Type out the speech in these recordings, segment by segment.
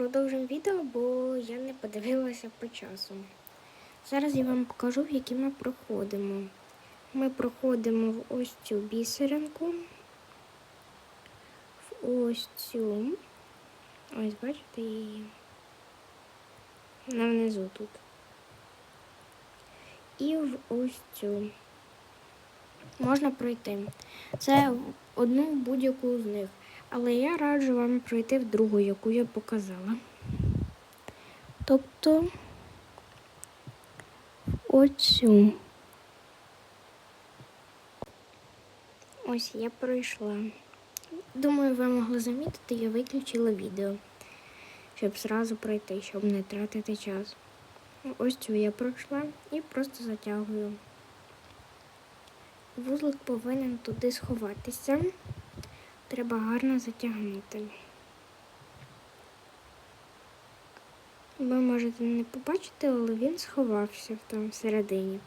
продовжимо відео, бо я не подивилася по часу. Зараз я вам покажу, які ми проходимо. Ми проходимо в ось цю бісеринку, в ось цю. Ось, бачите, її. Вона внизу тут. І в ось цю. Можна пройти. Це одну будь-яку з них. Але я раджу вам пройти в другу, яку я показала. Тобто оцю. Ось я пройшла. Думаю, ви могли замітити, я виключила відео, щоб зразу пройти, щоб не тратити час. Ось цю я пройшла і просто затягую. Вузлик повинен туди сховатися. Треба гарно затягнути. Ви можете не побачити, але він сховався там всередині.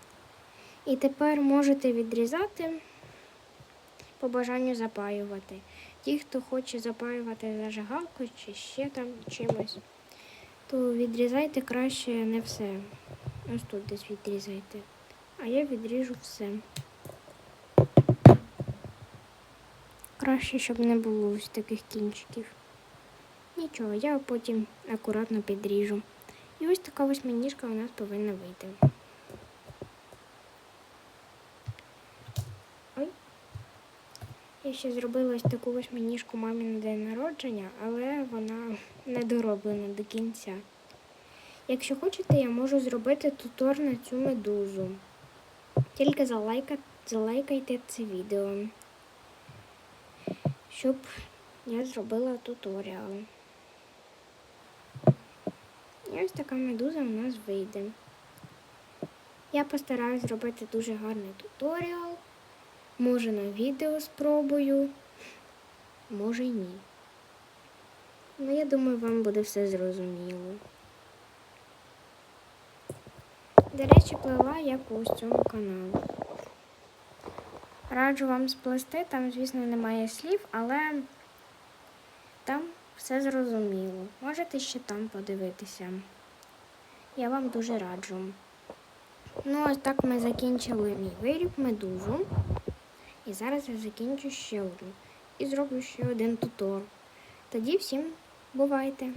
І тепер можете відрізати по бажанню запаювати. Ті, хто хоче запаювати зажигалкою чи ще там чимось, то відрізайте краще не все. Ось тут десь відрізайте. А я відріжу все. Краще, щоб не було ось таких кінчиків. Нічого, я потім акуратно підріжу. І ось така восьминіжка у нас повинна вийти. Ой. Я ще зробила ось таку восьминіжку мамі на день народження, але вона не дороблена до кінця. Якщо хочете, я можу зробити тутор на цю медузу. Тільки залайка, залайкайте це відео щоб я зробила туторіал. І ось така медуза у нас вийде. Я постараюсь зробити дуже гарний туторіал. Може на відео спробую, може й ні. Ну, я думаю, вам буде все зрозуміло. До речі, плела я по цьому каналу. Раджу вам сплести, там, звісно, немає слів, але там все зрозуміло. Можете ще там подивитися. Я вам дуже раджу. Ну, ось так ми закінчили мій виріб, медузу. І зараз я закінчу ще одну. І зроблю ще один тутор. Тоді всім бувайте!